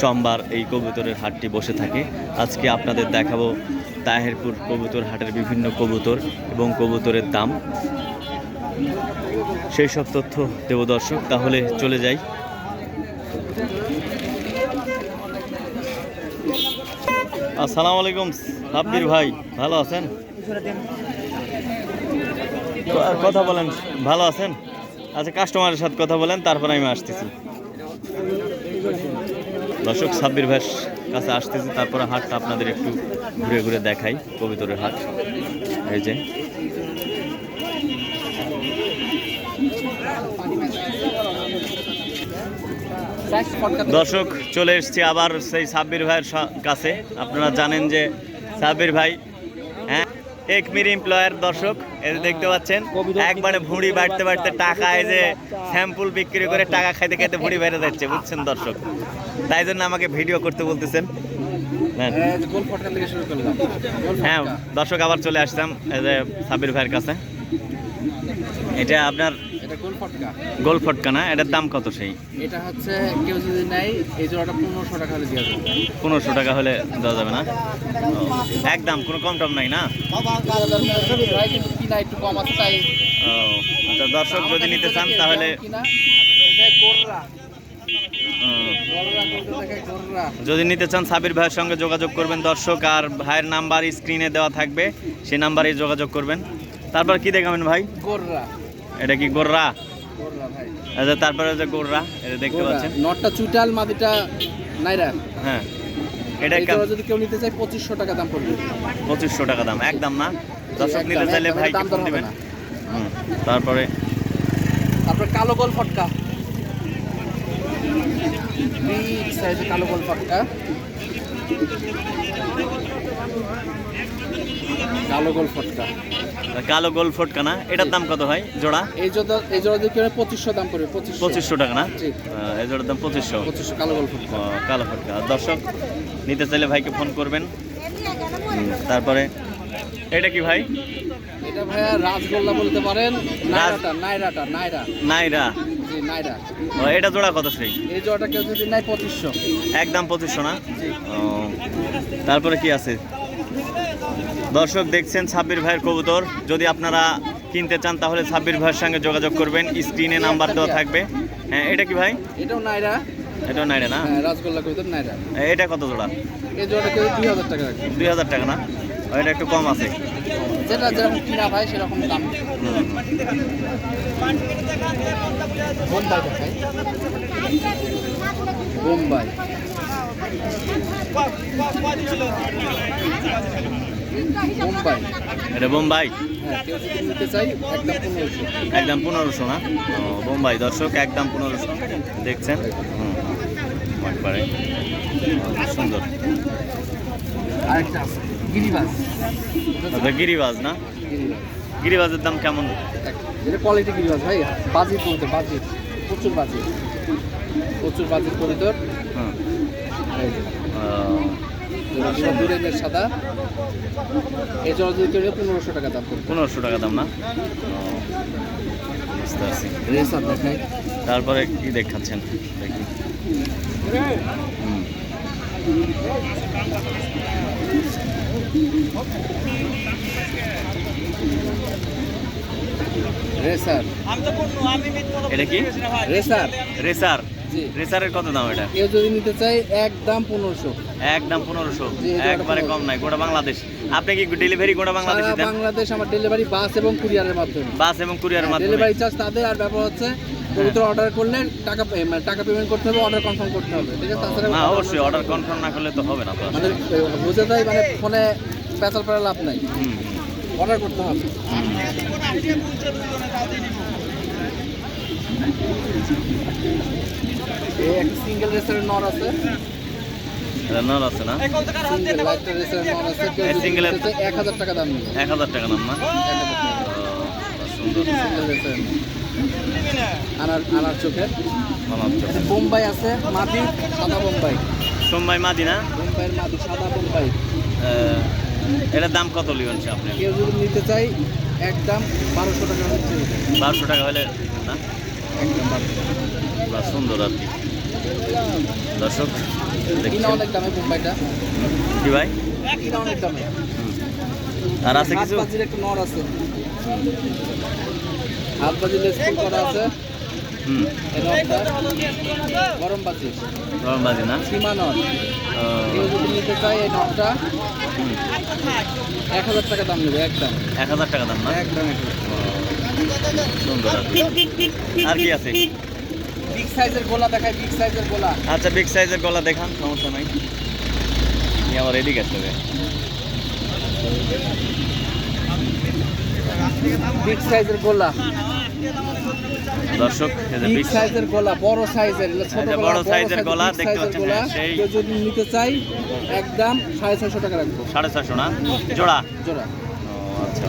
সোমবার এই কবুতরের হাটটি বসে থাকে। আজকে আপনাদের দেখাবো তাহেরপুর কবুতর হাটের বিভিন্ন কবুতর এবং কবুতরের দাম। সেই সব তথ্য দেব দর্শক, তাহলে চলে যাই। আসসালামু আলাইকুম সাব্বির ভাই, ভালো আছেন? কথা বলেন, ভালো আছেন? আচ্ছা কাস্টমারের সাথে কথা বলেন, তারপর আমি আসতেছি। দর্শক, সাব্বির ভাইয়ের কাছে আসতেছি, তারপরে হাটটা আপনাদের একটু ঘুরে ঘুরে দেখাই কবিতরের হাট। এই যে। দর্শক, চলে এসেছি আবার সেই সাব্বির ভাইয়ের কাছে। আপনারা জানেন যে সাব্বির ভাই হ্যাঁ এক মির এমপ্লয়ার দর্শক এই যে দেখতে পাচ্ছেন একবারে ভুঁড়ি বাড়তে বাড়তে টাকা এই যে স্যাম্পল বিক্রি করে টাকা খাইতে খাইতে ভুঁড়ি বেড়ে যাচ্ছে বুঝছেন দর্শক? তাই জন্য আমাকে ভিডিও করতে বলতেছেন। হ্যাঁ। গোল ফটকা থেকে শুরু করলাম। গোল হ্যাঁ ফটকা। দর্শক আবার চলে আসতাম এই যে সাবির ভাইয়ের কাছে। এটা আপনার এটা গোল ফটকা। গোল ফটকা না? এটার দাম কত সেই? এটা হচ্ছে কেউ যদি নেয় এই জোড়াটা পনেরোশো টাকা হলে দেওয়া যাবে। পনেরোশো টাকা হলে দেওয়া যাবে না? একদম কোনো কম টম নাই না? কিনা একটু কম আছে তাই ও আচ্ছা দর্শক যদি নিতে চান তাহলে যদি নিতে চান সাবির ভাইয়ের সঙ্গে যোগাযোগ করবেন দর্শক আর ভাইয়ের নাম্বার স্ক্রিনে দেওয়া থাকবে সেই নাম্বারে যোগাযোগ করবেন। তারপর কি দেখাবেন ভাই? গোররা। এটা কি গোর্রা? আচ্ছা তারপরে যে গোর্রা এটা দেখতে। পাচ্ছেন? নটটা চুটাল মাদিটা নাইরা। হ্যাঁ। এটা যদি কেউ নিতে চায় পঁচিশশো টাকা দাম পড়বে। পঁচিশশো টাকা দাম একদম না? দর্শক নিতে চাইলে ভাই দাম দিবেন। তারপরে? তারপরে কালো গোল ফটকা। বিগ সাইজের কালো গোল ফটকা। কালো গোল ফটকা। কালো গোল ফটকা না এটার দাম কত ভাই জোড়া? এই জোড়া এই জোড়া দিয়ে কিনে পঁচিশশো দাম পড়বে? পঁচিশশো। পঁচিশশো টাকা না। এই জোড়ার দাম পঁচিশশো। পঁচিশশো কালো গোল ফটকা। কালো ফটকা। দর্শক নিতে চাইলে ভাইকে ফোন করবেন। তারপরে এটা কি ভাই? এটা ভাইয়া রাজগোল্লা বলতে পারেন নাইরাটা নাইরাটা নাইরা। নাইরা। জি নাইরা। ও, এটা জোড়া কত সেই? এই জোড়াটা কেউ যদি নেয় পঁচিশশো। একদম পঁচিশশো না? তারপরে কি আছে? দর্শক দেখছেন সাব্বির ভাইয়ের কবুতর। যদি আপনারা কিনতে চান তাহলে সাব্বির ভাইয়ের সঙ্গে যোগাযোগ করবেন। স্ক্রিনে নাম্বার দেওয়া থাকবে। হ্যাঁ এটা কি ভাই? এটাও নাইরা। এটা নাইরা না? হ্যাঁ রাজগোল্লা কবিতা নাইরা। এটা কত জোড়া? এই জোড়াটা কেউ দুই হাজার টাকা দুই হাজার টাকা না? এটা একটু কম আছে। যেটা যেরকম কিনা ভাই সেরকম দাম। বোম্বাই। বোম্বাই এটা বোম্বাই হ্যাঁ একদম পনেরোশো। না? বোম্বাই দর্শক একদম পনেরোশো। দেখছেন? একবারে। সুন্দর। গিরিবাজ। আচ্ছা, গিরিবাজ না? গিরিবাজ। গিরিবাজের দাম কেমন? কোয়ালিটি গিরিবাজ ভাই। বাজির কবিতর বাজির প্রচুর বাজির প্রচুর বাজির কবিতর হুম। সাদা। এই জোড়া যদি কেউ পনেরোশো টাকা দাম পনেরোশো টাকা দাম না? বুঝতে পারছি। রেসার দেখাই। তারপরে কি দেখাচ্ছেন? দেখি। রেসার এটা কি? রেসার রেসার রেসারের কত দাম এটা? কেউ যদি নিতে চাই একদম পনেরোশো। একদম পনেরোশো। একবারে কম নাই গোটা বাংলাদেশ। আপনি কি ডেলিভারি গোটা বাংলাদেশে বাংলাদেশ আমার ডেলিভারি বাস এবং কুরিয়ারের মাধ্যমে। বাস এবং কুরিয়ার মাধ্যমে। ডেলিভারি চার্জ তাদের আর ব্যাপার হচ্ছে কবুতর অর্ডার করলে টাকা মানে টাকা পেমেন্ট করতে হবে অর্ডার কনফার্ম করতে হবে। ঠিক আছে? তাছাড়া না অবশ্যই অর্ডার কনফার্ম না করলে তো হবে না তো। আমাদের বুঝে দেয় মানে ফোনে পেঁচাল পড়া লাভ নাই। অর্ডার করতে হবে। একটা সিঙ্গেল রেসারের নর আছে। এটা আছে না? সিঙ্গেল রেসার এক হাজার টাকা দাম এক হাজার টাকা দাম না? এক সুন্দর। আনার আনার চোখের। বোম্বাই আছে মাটি সাদা বোম্বাই। সোমবাই মাদি না? বোম্বাইয়ের মাটি সাদা বোম্বাই। আহ, এটার দাম কত লিবেন আপনি কেউ যদি নিতে চাই একদম বারোশো টাকা হচ্ছে বারোশো টাকা হলে না? একদম বারোশো বা সুন্দর আর কি। দর্শক কি ভাই? আর আছে কিছু? একটা নর আছে। হাত বাজির স্কুল করা আছে। গরম বাজি। গরম বাজি না? সীমা কেউ যদি নিতে চায় এই এক হাজার টাকা দাম নেবে একদম। এক হাজার টাকা দাম না? একদম ও, সুন্দর। আর কি। আছে? বিগ সাইজের গোলা দেখায় বিগ সাইজের গোলা। আচ্ছা বিগ সাইজের গলা দেখান সমস্যা নাই। এই আমার এদিকে আসতে হবে। বিগ সাইজের গোলা। দর্শক বিগ সাইজের গোলা বড় সাইজের ছোট বড় সাইজের গলা দেখতে পাচ্ছেন, হ্যাঁ, সেই- যদি নিতে চাই একদম সাড়ে ছয়শো টাকা রাখব। সাড়ে ছয়শো না? জোড়া? জোড়া। ও আচ্ছা।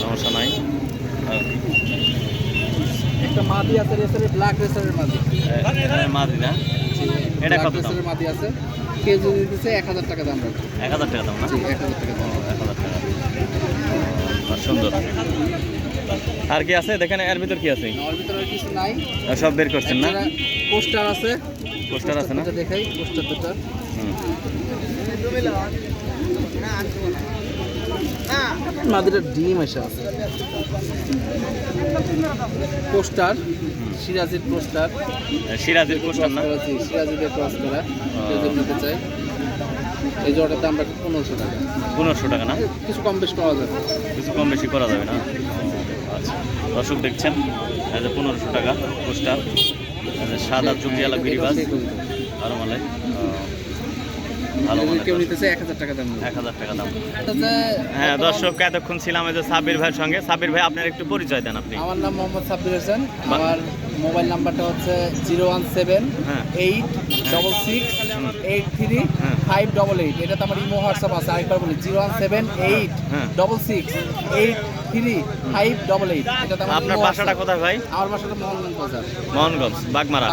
সমস্যা নাই। একটা মাদি আছে রেসারের ব্ল্যাক রেসারের মাদি। মাদি না? এটা কত দাম? রেসারের মাদি আছে। যদি নিতে এক হাজার টাকা দাম রাখব এক হাজার টাকা দাম না? জি এক হাজার টাকা দাম। এক হাজার টাকা। সুন্দর। আর কি আছে? দেখেন এর ভিতর কি আছে? আমার ভিতরে আর কিছু নাই। সব বের করছেন না? পোস্টার আছে। পোস্টার আছে না? দুটো দেখাই পোস্টার দুটো হুম। মাদিটা ডিম এসে আছে। পোস্টার সিরাজির পোস্টার। সিরাজের পোস্টার না? সিরাজিদের ক্রস করা। যদি নিতে চাই। এই জোড়াটার দাম রাখি পনেরোশো টাকা। পনেরোশো টাকা না? কিছু কম বেশ করা যাবে। কিছু কম বেশি করা যাবে না? আচ্ছা দর্শক দেখছেন পনেরোশো টাকা পোস্টার। সাদা এটাও সেই করে দেবো। মালাই ভালো যদি কেউ নিতে এক হাজার টাকা দাম। এক হাজার টাকা দাম। হ্যাঁ দর্শক এতক্ষণ ছিলাম এই যে সাব্বির ভাইয়ের সঙ্গে। সাব্বির ভাই আপনার একটু পরিচয় দেন আপনি। আমার নাম মোহাম্মদ সাব্বির হোসেন। আমার মোবাইল নাম্বারটা হচ্ছে জিরো ওয়ান সেভেন হ্যাঁ। Eight double six eight three হ্যাঁ। Five double eight. এটাতে আমার ইমো হোয়াটসঅ্যাপ আছে আরেকবার বলি। জিরো ওয়ান সেভেন এইট হ্যাঁ। Double six eight three five double eight. আমার আপনার বাসাটা। কোথায় ভাই? আমার বাসাটা মোহনগঞ্জ বাজার মোহনগঞ্জ বাগমারা।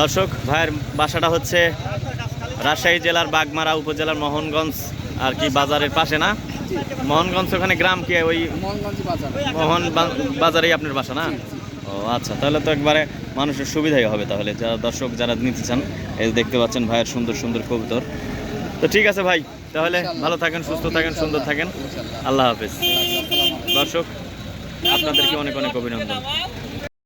দর্শক ভাইয়ের বাসাটা হচ্ছে রাজশাহী জেলার বাগমারা উপজেলার মোহনগঞ্জ আর কি বাজারের পাশে না? মোহনগঞ্জ ওখানে গ্রাম কি? ওই মোহন বাজারেই আপনার বাসা না? ও আচ্ছা তাহলে তো একবারে মানুষের সুবিধাই হবে তাহলে যারা দর্শক যারা নিতে চান এই দেখতে পাচ্ছেন ভাইয়ের সুন্দর সুন্দর কবুতর। তো ঠিক আছে ভাই তাহলে ভালো থাকেন সুস্থ থাকেন সুন্দর থাকেন। আল্লাহ হাফেজ। দর্শক আপনাদেরকে অনেক অনেক অভিনন্দন।